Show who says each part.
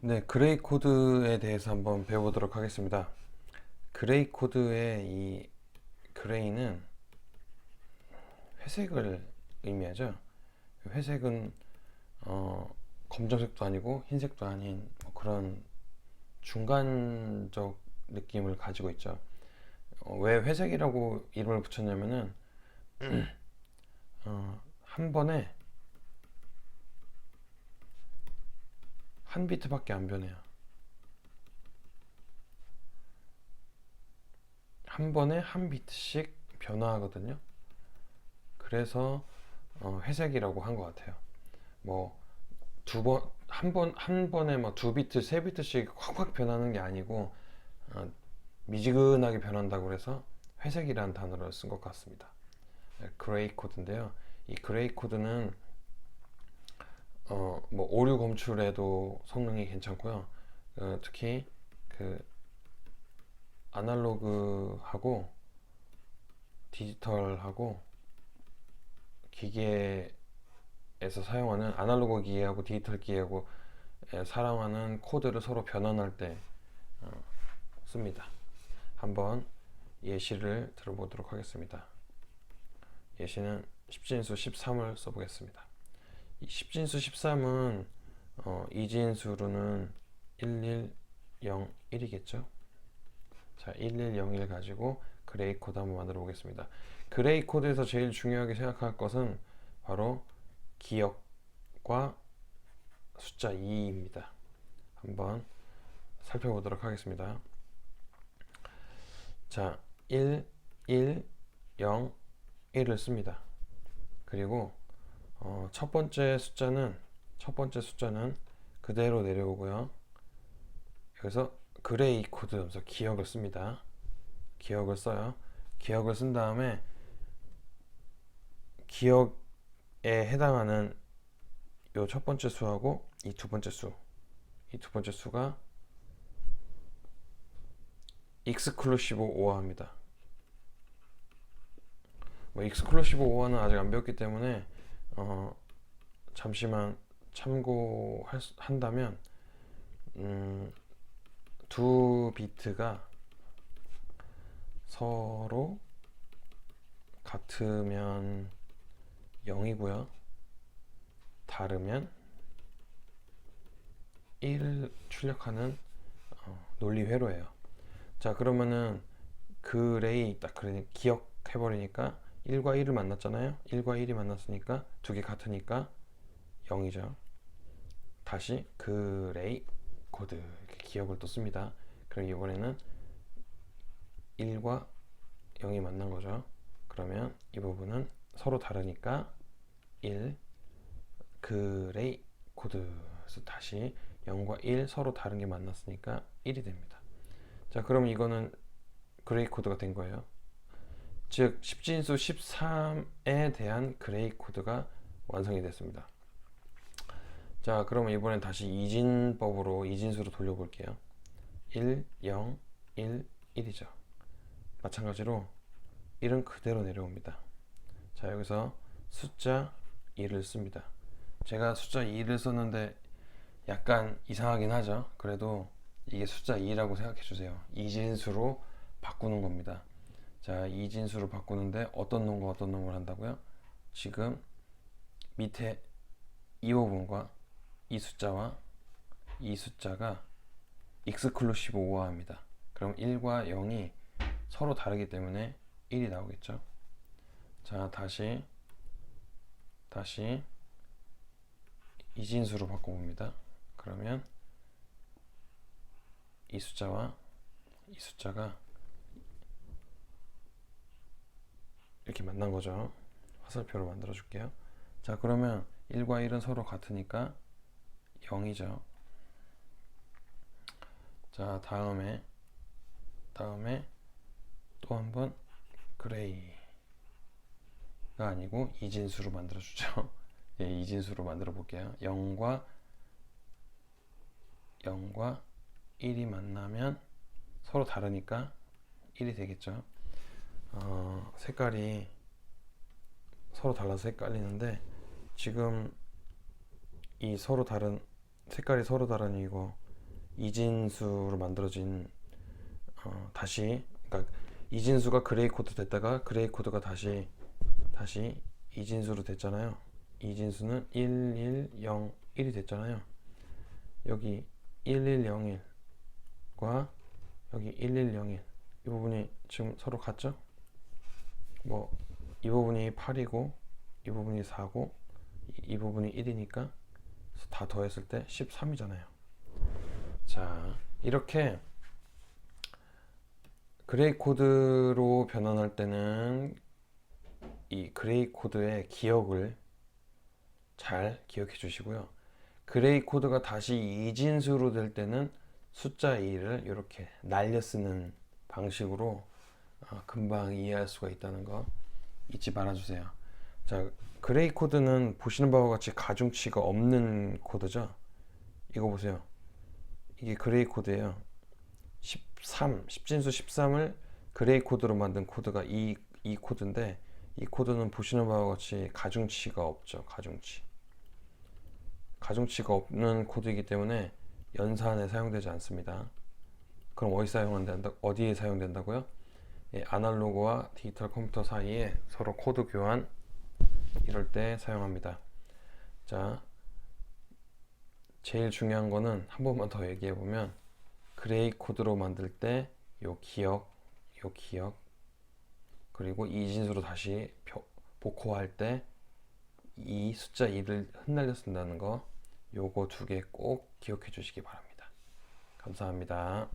Speaker 1: 네, 그레이 코드에 대해서 한번 배워보도록 하겠습니다. 그레이 코드의 이 그레이는 회색을 의미하죠. 회색은 어, 검정색도 아니고 흰색도 아닌 뭐 그런 중간적 느낌을 가지고 있죠. 어, 왜 회색이라고 이름을 붙였냐면은 어, 한 번에 한 비트밖에 안 변해요. 한 번에 한 비트씩 변화하거든요. 그래서 어, 회색이라고 한 것 같아요. 뭐 두 번, 한 번, 한 번에 뭐두 비트, 세 비트씩 확확 변하는 게 아니고 어, 미지근하게 변한다고 그래서 회색이라는 단어를 쓴 것 같습니다. 네, 그레이 코드인데요. 이 그레이 코드는 어, 뭐 오류 검출에도 성능이 괜찮고요. 어, 특히 그 아날로그하고 디지털하고 기계에서 사용하는 아날로그 기계하고 디지털 기계하고 에, 사용하는 코드를 서로 변환할 때 어, 씁니다. 한번 예시를 들어보도록 하겠습니다. 예시는 십진수 13을 써보겠습니다. 이 십진수 13은 어, 이진수로는 1101이겠죠? 자, 1101 가지고 그레이 코드 한번 만들어 보겠습니다. 그레이 코드에서 제일 중요하게 생각할 것은 바로 기억과 숫자 2입니다. 한번 살펴보도록 하겠습니다. 자, 1, 1, 0, 1을 씁니다. 그리고 어, 첫 번째 숫자는 첫 번째 숫자는 그대로 내려오고요. 여기서 그레이 코드 하면서 기억을 씁니다. 기억을 써요. 기억을 쓴 다음에 기억에 해당하는 요 첫 번째 수하고 이 두 번째 수, 이 두 번째 수가 익스클루시브 오어합니다. 뭐 익스클루시브 오어는 아직 안 배웠기 때문에 어, 잠시만 참고한다면 음, 두 비트가 서로 같으면 0이고요. 다르면 1을 출력하는 어, 논리 회로예요. 자, 그러면은 그 레이 딱 그러니 기억해 버리니까 1과 1을 만났잖아요. 1과 1이 만났으니까 두 개 같으니까 0이죠. 다시 그 레이 코드 이렇게 기억을 또 씁니다. 그럼 이번에는 1과 0이 만난 거죠. 그러면 이 부분은 서로 다르니까 1 그레이 코드에서 다시 0과 1 서로 다른 게 만났으니까 1이 됩니다. 자, 그럼 이거는 그레이 코드가 된 거예요. 즉, 십진수 13에 대한 그레이 코드가 완성이 됐습니다. 자, 그러면 이번엔 다시 이진법으로 이진수로 돌려볼게요. 1, 0, 1, 1이죠. 마찬가지로 1은 그대로 내려옵니다. 자, 여기서 숫자 2를 씁니다. 제가 숫자 2를 썼는데 약간 이상하긴 하죠. 그래도 이게 숫자 2라고 생각해 주세요. 이진수로 바꾸는 겁니다. 자, 이 진수로 바꾸는데 어떤 놈과 어떤 놈을 한다고요? 지금 밑에 이 부분과 이 숫자와 이 숫자가 익스클루시브 오어합니다. 그럼 1과 0이 서로 다르기 때문에 1이 나오겠죠. 자, 다시 다시 이진수로 바꿔봅니다. 그러면 이 숫자와 이 숫자가 이렇게 만난 거죠. 화살표로 만들어 줄게요. 자, 그러면 1과 1은 서로 같으니까 0이죠. 자, 다음에 다음에 또 한 번 그레이가 아니고 이진수로 만들어 주죠. 예, 이진수로 만들어 볼게요. 0과 0과 1이 만나면 서로 다르니까 1이 되겠죠. 어, 색깔이 서로 달라서 헷갈리는데 지금 이 서로 다른 색깔이 서로 다른 이거 이진수로 만들어진 어, 다시 그러니까 이진수가 그레이 코드 됐다가 그레이 코드가 다시 다시 이진수로 됐잖아요. 이진수는 1101이 됐잖아요. 여기 1101과 여기 1101 이 부분이 지금 서로 같죠? 뭐 이 부분이 8이고 이 부분이 4고 이, 이 부분이 1이니까 다 더했을 때 13이잖아요. 자, 이렇게 그레이 코드로 변환할 때는 이 그레이 코드의 기억을 잘 기억해 주시고요. 그레이 코드가 다시 이진수로 될 때는 숫자 2를 이렇게 날려 쓰는 방식으로 어, 금방 이해할 수가 있다는 거 잊지 말아 주세요. 자, 그레이 코드는 보시는 바와 같이 가중치가 없는 코드죠. 이거 보세요. 이게 그레이 코드예요. 13, 10진수 13을 그레이 코드로 만든 코드가 이, 이 코드인데 이 코드는 보시는 바와 같이 가중치가 없죠. 가중치. 가중치가 없는 코드이기 때문에 연산에 사용되지 않습니다. 그럼 어디 사용된다? 어디에 사용된다고요? 예, 아날로그와 디지털 컴퓨터 사이에 서로 코드 교환 이럴 때 사용합니다. 자, 제일 중요한 거는 한 번만 더 얘기해 보면 그레이 코드로 만들 때 요 기억, 요 기억 그리고 이 진수로 다시 표- 복호할 때 이 숫자 2를 흩날려 쓴다는 거 요거 두 개 꼭 기억해 주시기 바랍니다. 감사합니다.